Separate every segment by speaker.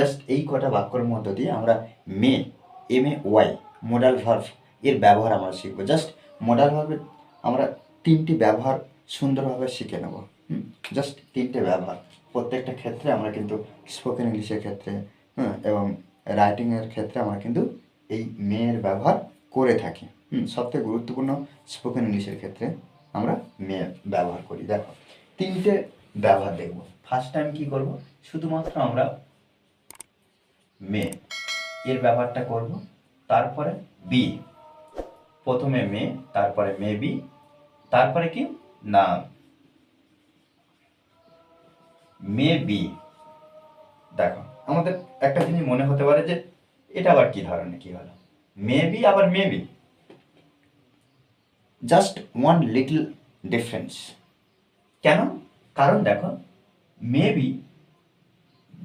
Speaker 1: Just এই কটা বাক্যর মধ্য দিয়ে আমরা may M A Y modal verb এর ব্যবহার আমরা শিখব। জাস্ট মোডাল ভার্ভের আমরা তিনটি ব্যবহার সুন্দরভাবে শিখে নেব। জাস্ট তিনটে ব্যবহার। প্রত্যেকটা ক্ষেত্রে আমরা কিন্তু স্পোকেন ইংলিশের ক্ষেত্রে হুম, এবং রাইটিংয়ের ক্ষেত্রে আমরা কিন্তু এই মেয়ের ব্যবহার করে থাকি। হুম? সবথেকে গুরুত্বপূর্ণ স্পোকেন ইংলিশের ক্ষেত্রে আমরা মেয়ে ব্যবহার করি। দেখো তিনটে ব্যবহার দেখব। ফার্স্ট টাইম কি করব? শুধুমাত্র আমরা মে। এর ব্যবহারটা করব। তারপরে বি। প্রথমে মে, তারপরে মে বি, তারপরে কি? না। May be. দেখো, আমাদের একটা জিনিস মনে হতে পারে যে, এটা আবার কি ধরনের, কি হলো? মে বি, আবার may be. Just one little difference. কেন? কারণ দেখো মেবি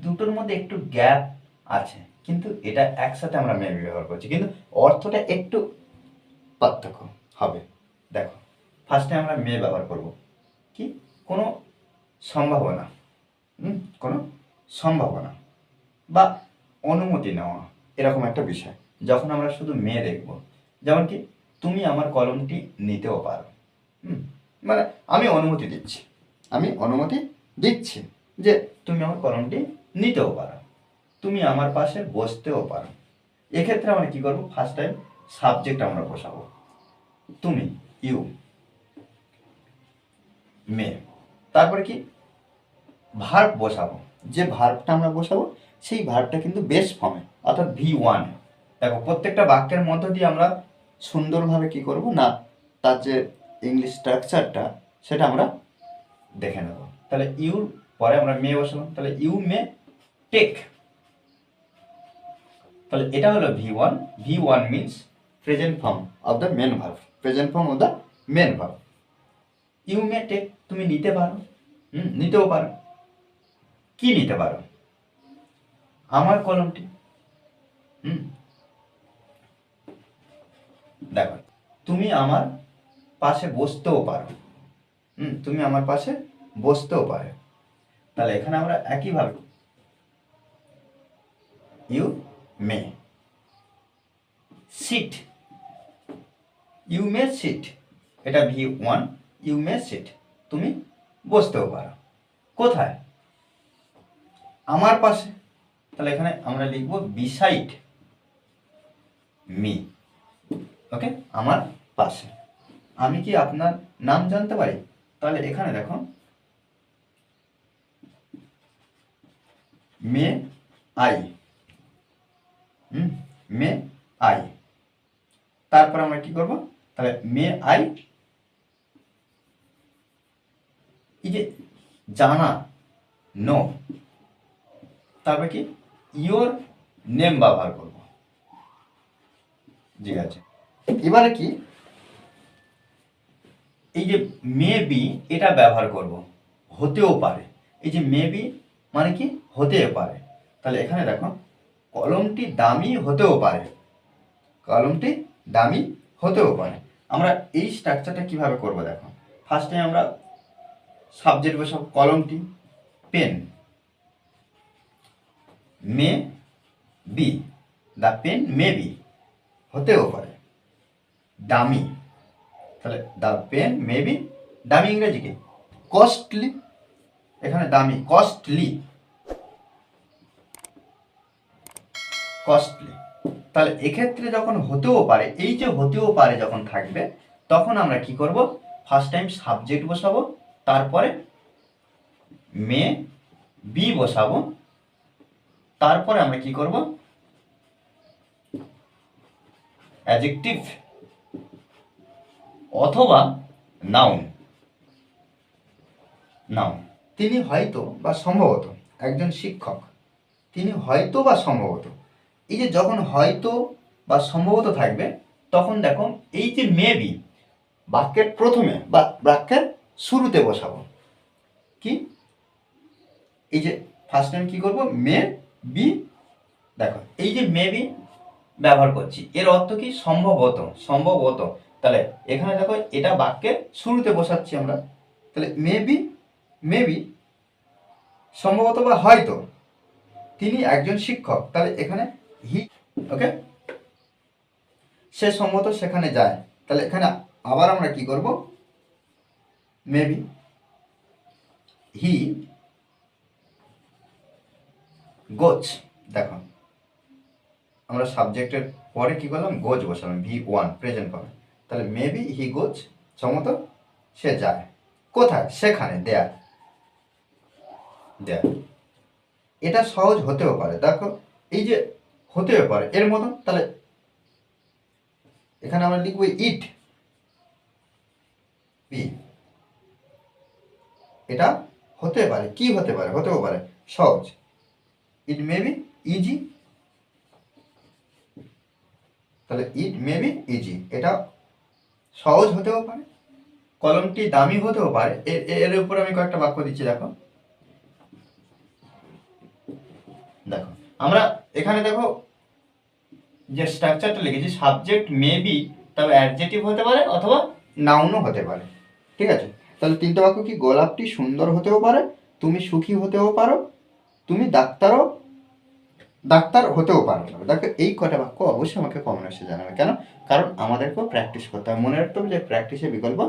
Speaker 1: দুটোর মধ্যে একটু গ্যাপ আছে। কিন্তু এটা একসাথে আমরা মেবি ব্যবহার করছি। কিন্তু অর্থটা একটু পার্থক্য হবে। দেখো ফার্স্টে আমরা মে ব্যবহার করব। কি? কোনো সম্ভাবনা। কোনো সম্ভাবনা বা অনুমতি নেওয়া এরকম একটা বিষয়। যখন আমরা শুধু মেয়ে দেখব, যেমন কি, তুমি আমার কলমটি নিতেও পারো। মানে আমি অনুমতি দিচ্ছি। আমি অনুমতি দিচ্ছি যে তুমি আমার কলমটি নিতেও পারো। তুমি আমার পাশে বসতেও পারো। এক্ষেত্রে আমরা কি করব? ফার্স্ট টাইম সাবজেক্ট আমরা বসাবো। তুমি ইউ মে তারপরে কি? ভার্ব বসাবো। যে ভার্বটা আমরা বসাবো, সেই ভার্বটা কিন্তু বেস ফর্মে অর্থাৎ ভি ওয়ান দেখো, প্রত্যেকটা বাক্যের মধ্য দিয়ে আমরা সুন্দরভাবে কি করব? না, তার যে ইংলিশ স্ট্রাকচারটা সেটা আমরা দেখে নেব। তাহলে ইউর পরে আমরা মে বসালাম। তাহলে ইউ মে টেক তাহলে এটা হলো V one V one means present form of the main verb present form of the main verb you may take তুমি নিতে পারো, হুম, নিতেও পারো। কি নিতে পারো? আমার কলমটি, হুম। দেখো, তুমি আমার পাশে বসতেও পারো। হুম, তুমি আমার পাশে বসতেও পারো। তাহলে এখানে আমরা একইভাবে you may. Sit you may sit এটা V one you may sit তুমি বসতেও পারো। কোথায়? আমার পাশে। তাহলে এখানে আমরা লিখব বিসাইড মি ওকে আমার পাশে। আমি কি আপনার নাম জানতে পারি? তাহলে এখানে দেখো। May I may I. তারপর আমরা কি করব? তাহলে মে আই। এই যে জানা, নো, তারপরে কি? ইওর নেম ব্যবহার করব। ঠিক আছে। এবারে কি? এই যে মে বি, এটা ব্যবহার করব। হতেও পারে। এই যে মে বি মানে কি? হতে পারে। তাহলে এখানে দেখো কলমটি দামি হতেও পারে। কলমটি দামি হতেও পারে। আমরা এই স্ট্রাকচারটা কীভাবে করব দেখো। ফার্স্টে আমরা সাবজেক্ট বসাব কলমটি pen may be the pen may be হতেও পারে। দামি, তাহলে দ্য পেন মে বি দামি ইংরেজিকে। কস্টলি এখানে দামি কস্টলি কস্টলি তাহলে এক্ষেত্রে যখন হতেও পারে, এই যে হতেও পারে যখন থাকবে, তখন আমরা কি করব? ফার্স্ট টাইম সাবজেক্ট বসাবো, তারপরে মে বি বসাবো, তারপরে আমরা কি করব? অ্যাজেক্টিভ অথবা নাউন নাউন তিনি হয়তো বা সম্ভবত একজন শিক্ষক। তিনি হয়তো বা সম্ভবত এই যে যখন হয়তো বা সম্ভবত থাকবে, তখন দেখো এই যে মেবি বাক্যের প্রথমে বা বাক্যের শুরুতে বসাবো। কি? এই যে ফার্স্ট টাইম কি করব? মে বি দেখো, এই যে মে বি ব্যবহার করছি, এর অর্থ কি? সম্ভবত সম্ভবত। তাহলে এখানে দেখো এটা বাক্যের শুরুতে বসাচ্ছি আমরা। তাহলে মেবি মেবি সম্ভবত বা হয়তো তিনি একজন শিক্ষক। তাহলে এখানে হি ওকে সে সম্মত সেখানে যায়। তাহলে এখানে আবার আমরা কি করব? মেবি হি গোচ দেখো। আমরা সাবজেক্টের পরে কি করলাম? গোজ বসালাম ভি ওয়ান প্রেজেন্ট পাবে তাহলে মেবি হি গোজ সম্মত সে যায়। কোথায়? সেখানে দেয়ার দেয়ার এটা সহজ হতেও পারে। দেখো, এই যে হতেও পারে। এর মতন তাহলে এখানে আমরা লিখব ইট। বি এটা হতে পারে। কি হতে পারে? হতেও পারে। সহজ। It may be easy. তাহলে ইট মে বি ইজি। এটা সহজ হতেও পারে। কলমটি দামি হতেও পারে। এর এর উপর আমি কয়েকটা বাক্য দিচ্ছি, দেখো। দেখো। আমরা এখানে দেখো যে স্ট্রাকচারটা লিখেছি সাবজেক্ট মে বি তবে অ্যাডজেটিভ হতে পারে অথবা নাউনও হতে পারে। ঠিক আছে? তাহলে তিনটে বাক্য কি গোলাপটি সুন্দর হতেও পারে, তুমি সুখী হতেও পারো, তুমি ডাক্তারও, ডাক্তার হতেও পারো দেখো, এই কটা বাক্য অবশ্যই আমাকে কমেন্ট এসে জানাবে। কেন? কারণ আমাদেরকেও প্র্যাকটিস করতে হবে মনে রাখতে হবে যে প্র্যাকটিসের বিকল্প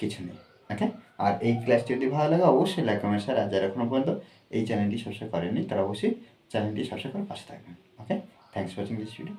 Speaker 1: কিছু নেই। ওকে আর এই ক্লাসটি যদি ভালো লাগে, অবশ্যই লাইক কমেন্ট শেয়ার আর যারা এখনও পর্যন্ত এই চ্যানেলটি সাবস্ক্রাইব করেনি তারা অবশ্যই চ্যানেলটি সাবস্ক্রাইব করে পাশে থাকবেন। Okay thanks for watching this video